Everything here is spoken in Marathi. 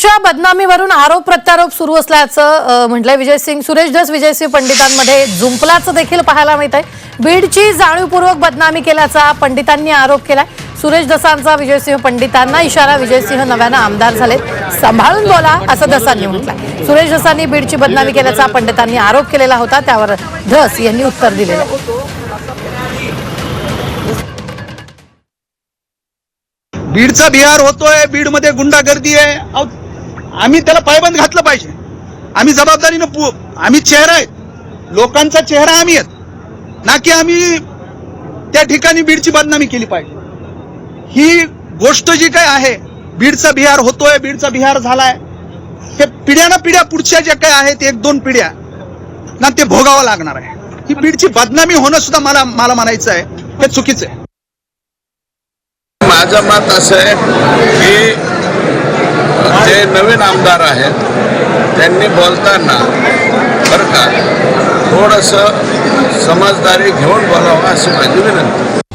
बीडच्या बदनामीवरून आरोप प्रत्यारोप सुरू असल्याचं म्हटलंय विजय विजयसिंग. सुरेश धस विजयसिंह पंडितांमध्ये जुंपलाचं देखील पाहायला मिळत आहे बीडची जाणीवपूर्वक बदनामी केल्याचा पंडितांनी आरोप केलाय. सुरेश दसांचा विजयसिंह पंडितांना इशारा विजयसिंह नव्यानं आमदार झालेत. सांभाळून बोला असं दसांनी म्हटलंय. सुरेश दसांनी बीडची बदनामी केल्याचा पंडितांनी आरोप केलेला होता. त्यावर धस यांनी उत्तर दिलेलं बीडचा बिहार होतोय. बीडमध्ये गुंडागर्दी आहे. आम्ही त्याला पायबंद घातलं पाहिजे. आम्ही जबाबदारीनं पु आम्ही चेहरा आहेत लोकांचा चेहरा आम्ही आहेत. ना की आम्ही त्या ठिकाणी बीडची बदनामी केली पाहिजे. ही गोष्ट जी काय आहे बीडचा बिहार होतोय बीडचा बिहार झालाय हे पिढ्याना पिढ्या पुढच्या ज्या काय आहेत एक दोन पिढ्या ना ते भोगावं लागणार आहे. ही बीडची बदनामी होणं सुद्धा मला मला म्हणायचं आहे हे चुकीचं आहे. माझं मत असं आहे की जे नवीन आमदार आहेत त्यांनी बोलताना बरं का थोडंसं समजदारी घेऊन बोलावं अशी माझी विनंती.